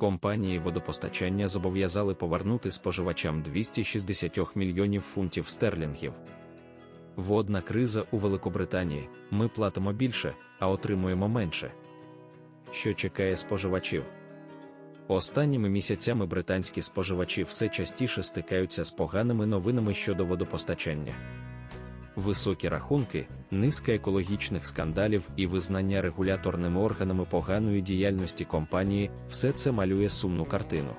компанії водопостачання зобов'язали повернути споживачам 260 мільйонів фунтів стерлінгів. Водна криза у Великобританії. Ми платимо більше, а отримуємо менше. Що чекає споживачів? Останніми місяцями британські споживачі все частіше стикаються з поганими новинами щодо водопостачання. Високі рахунки, низка екологічних скандалів і визнання регуляторними органами поганої діяльності компанії все це малює сумну картину.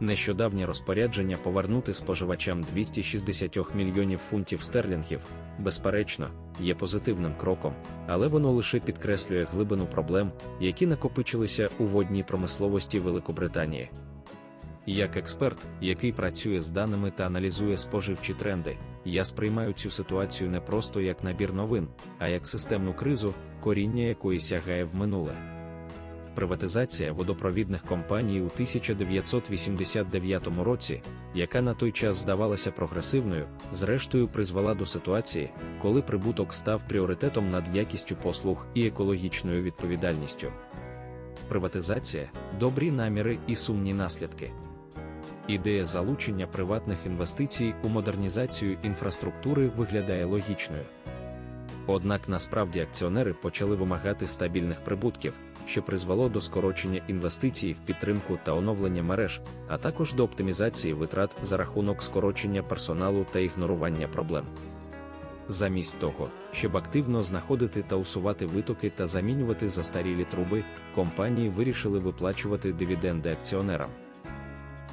Нещодавнє розпорядження повернути споживачам 260 мільйонів фунтів стерлінгів, безперечно, є позитивним кроком, але воно лише підкреслює глибину проблем, які накопичилися у водній промисловості Великобританії. Як експерт, який працює з даними та аналізує споживчі тренди, я сприймаю цю ситуацію не просто як набір новин, а як системну кризу, коріння якої сягає в минуле. Приватизація водопровідних компаній у 1989 році, яка на той час здавалася прогресивною, зрештою призвела до ситуації, коли прибуток став пріоритетом над якістю послуг і екологічною відповідальністю. Приватизація, добрі наміри і сумні наслідки. Ідея залучення приватних інвестицій у модернізацію інфраструктури виглядає логічною. Однак насправді акціонери почали вимагати стабільних прибутків, що призвело до скорочення інвестицій в підтримку та оновлення мереж, а також до оптимізації витрат за рахунок скорочення персоналу та ігнорування проблем. Замість того, щоб активно знаходити та усувати витоки та замінювати застарілі труби, компанії вирішили виплачувати дивіденди акціонерам.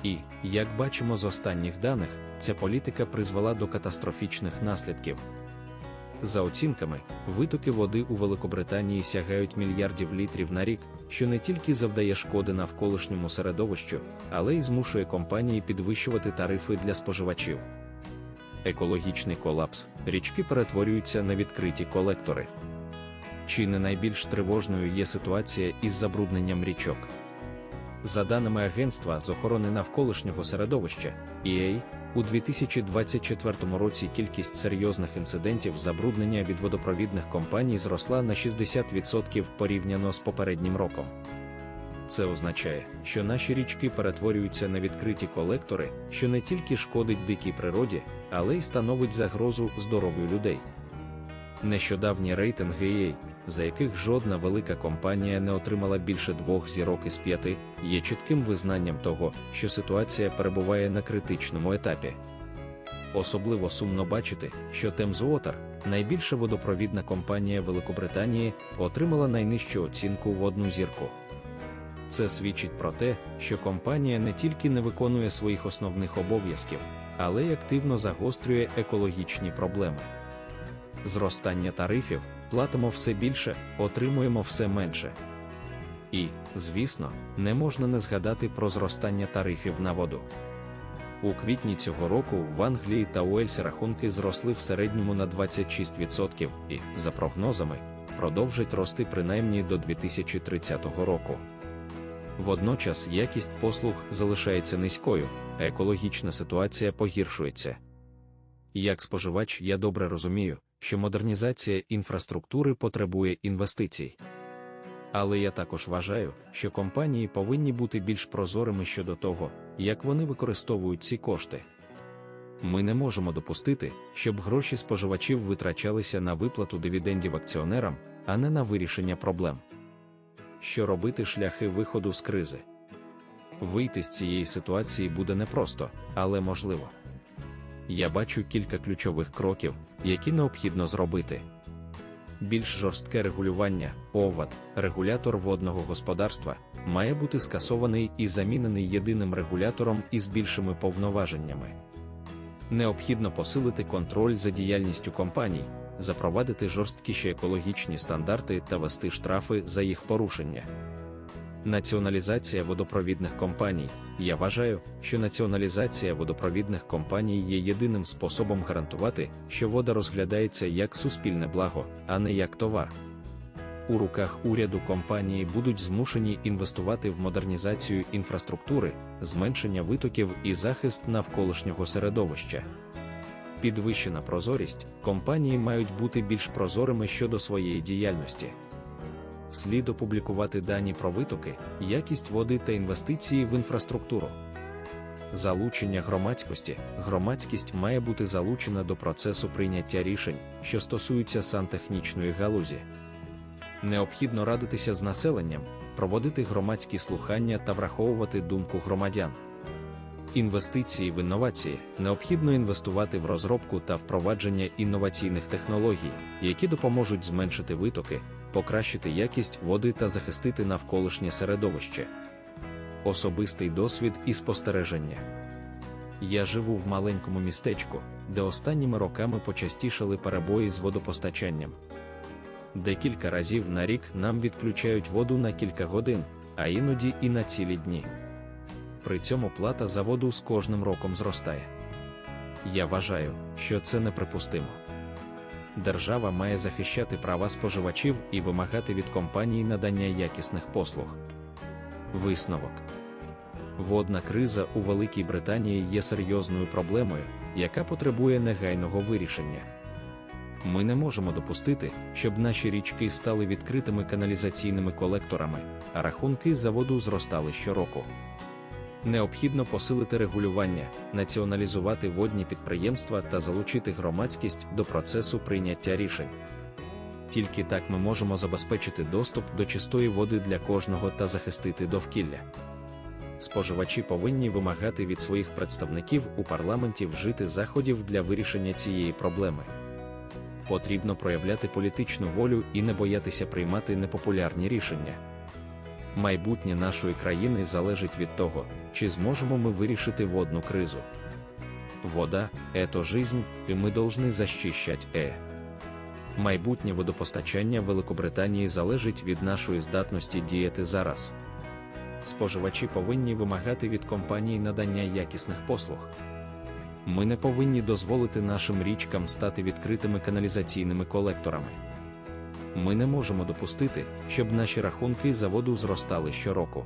І, як бачимо з останніх даних, ця політика призвела до катастрофічних наслідків. За оцінками, витоки води у Великобританії сягають мільярдів літрів на рік, що не тільки завдає шкоди навколишньому середовищу, але й змушує компанії підвищувати тарифи для споживачів. Екологічний колапс, річки перетворюються на відкриті колектори. Чи не найбільш тривожною є ситуація із забрудненням річок? За даними Агентства з охорони навколишнього середовища, EA, у 2024 році кількість серйозних інцидентів забруднення від водопровідних компаній зросла на 60% порівняно з попереднім роком. Це означає, що наші річки перетворюються на відкриті колектори, що не тільки шкодить дикій природі, але й становить загрозу здоров'ю людей. Нещодавні рейтинги EA, за яких жодна велика компанія не отримала більше двох зірок із п'яти, є чітким визнанням того, що ситуація перебуває на критичному етапі. Особливо сумно бачити, що Thames Water, найбільша водопровідна компанія Великобританії, отримала найнижчу оцінку в одну зірку. Це свідчить про те, що компанія не тільки не виконує своїх основних обов'язків, але й активно загострює екологічні проблеми. Зростання тарифів платимо все більше, отримуємо все менше. І, звісно, не можна не згадати про зростання тарифів на воду. У квітні цього року в Англії та Уельсі рахунки зросли в середньому на 26% і, за прогнозами, продовжать рости принаймні до 2030 року. Водночас якість послуг залишається низькою, а екологічна ситуація погіршується. Як споживач, я добре розумію, що модернізація інфраструктури потребує інвестицій. Але я також вважаю, що компанії повинні бути більш прозорими щодо того, як вони використовують ці кошти. Ми не можемо допустити, щоб гроші споживачів витрачалися на виплату дивідендів акціонерам, а не на вирішення проблем. Що робити шляхи виходу з кризи? Вийти з цієї ситуації буде непросто, але можливо я бачу кілька ключових кроків, які необхідно зробити. Більш жорстке регулювання, ОВАД, регулятор водного господарства, має бути скасований і замінений єдиним регулятором із більшими повноваженнями. Необхідно посилити контроль за діяльністю компаній, запровадити жорсткіші екологічні стандарти та вести штрафи за їх порушення. Націоналізація водопровідних компаній. Я вважаю, що націоналізація водопровідних компаній є єдиним способом гарантувати, що вода розглядається як суспільне благо, а не як товар. У руках уряду компанії будуть змушені інвестувати в модернізацію інфраструктури, зменшення витоків і захист навколишнього середовища. Підвищена прозорість, компанії мають бути більш прозорими щодо своєї діяльності слід опублікувати дані про витоки, якість води та інвестиції в інфраструктуру. Залучення громадськості. Громадськість має бути залучена до процесу прийняття рішень, що стосуються сантехнічної галузі. Необхідно радитися з населенням, проводити громадські слухання та враховувати думку громадян. Інвестиції в інновації необхідно інвестувати в розробку та впровадження інноваційних технологій, які допоможуть зменшити витоки, покращити якість води та захистити навколишнє середовище. Особистий досвід і спостереження. Я живу в маленькому містечку, де останніми роками почастішали перебої з водопостачанням. Декілька разів на рік нам відключають воду на кілька годин, а іноді і на цілі дні. При цьому плата за воду з кожним роком зростає. Я вважаю, що це неприпустимо. Держава має захищати права споживачів і вимагати від компаній надання якісних послуг. Висновок водна криза у Великій Британії є серйозною проблемою, яка потребує негайного вирішення. Ми не можемо допустити, щоб наші річки стали відкритими каналізаційними колекторами, а рахунки за воду зростали щороку. Необхідно посилити регулювання, націоналізувати водні підприємства та залучити громадськість до процесу прийняття рішень. Тільки так ми можемо забезпечити доступ до чистої води для кожного та захистити довкілля. Споживачі повинні вимагати від своїх представників у парламенті вжити заходів для вирішення цієї проблеми. Потрібно проявляти політичну волю і не боятися приймати непопулярні рішення. Майбутнє нашої країни залежить від того, чи зможемо ми вирішити водну кризу. Вода – это жизнь, і ми должны защищать е. Майбутнє водопостачання Великобританії залежить від нашої здатності діяти зараз. Споживачі повинні вимагати від компаній надання якісних послуг. Ми не повинні дозволити нашим річкам стати відкритими каналізаційними колекторами. Ми не можемо допустити, щоб наші рахунки за воду зростали щороку.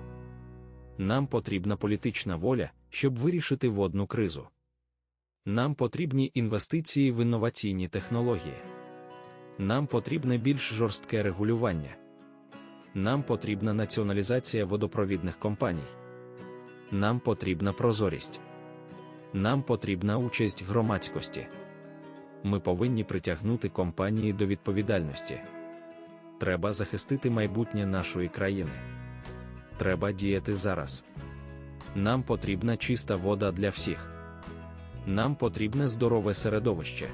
Нам потрібна політична воля, щоб вирішити водну кризу. Нам потрібні інвестиції в інноваційні технології. Нам потрібне більш жорстке регулювання. Нам потрібна націоналізація водопровідних компаній. Нам потрібна прозорість. Нам потрібна участь громадськості. Ми повинні притягнути компанії до відповідальності. Треба захистити майбутнє нашої країни. Треба діяти зараз. Нам потрібна чиста вода для всіх. Нам потрібне здорове середовище.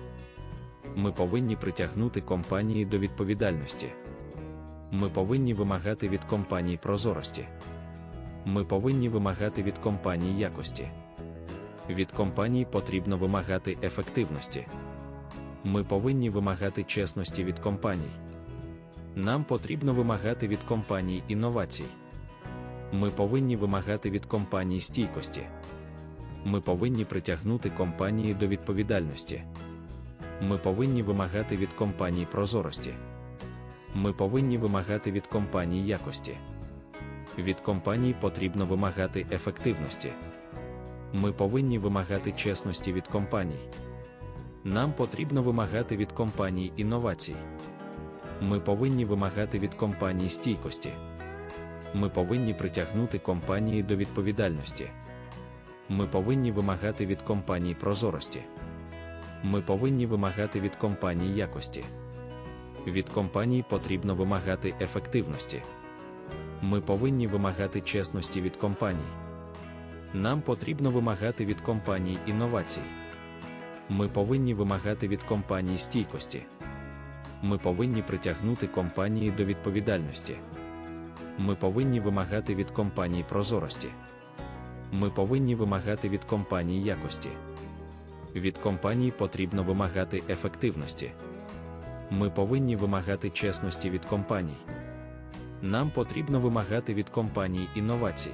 Ми повинні притягнути компанії до відповідальності. Ми повинні вимагати від компаній прозорості. Ми повинні вимагати від компаній якості. Від компаній потрібно вимагати ефективності. Ми повинні вимагати чесності від компаній. Нам потрібно вимагати від компаній інновацій. Ми повинні вимагати від компаній стійкості. Ми повинні притягнути компанії до відповідальності. Ми повинні вимагати від компаній прозорості. Ми повинні вимагати від компаній якості. Від компаній потрібно вимагати ефективності. Ми повинні вимагати чесності від компаній. Нам потрібно вимагати від компаній інновацій. Ми повинні вимагати від компаній стійкості. Ми повинні притягнути компанії до відповідальності. Ми повинні вимагати від компаній прозорості. Ми повинні вимагати від компаній якості. Від компаній потрібно вимагати ефективності. Ми повинні вимагати чесності від компаній. Нам потрібно вимагати від компаній інновацій. Ми повинні вимагати від компаній стійкості. Ми повинні притягнути компанії до відповідальності. Ми повинні вимагати від компаній прозорості. Ми повинні вимагати від компаній якості. Від компаній потрібно вимагати ефективності. Ми повинні вимагати чесності від компаній. Нам потрібно вимагати від компаній інновацій.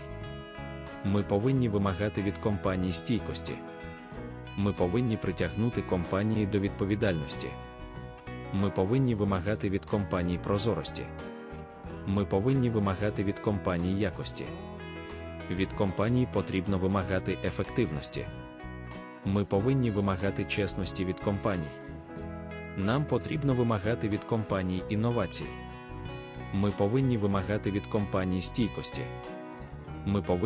Ми повинні вимагати від компаній стійкості. Ми повинні притягнути компанії до відповідальності. Ми повинні вимагати від компаній прозорості. Ми повинні вимагати від компаній якості. Від компаній потрібно вимагати ефективності. Ми повинні вимагати чесності від компаній. Нам потрібно вимагати від компаній інновацій. Ми повинні вимагати від компаній стійкості. Ми повинні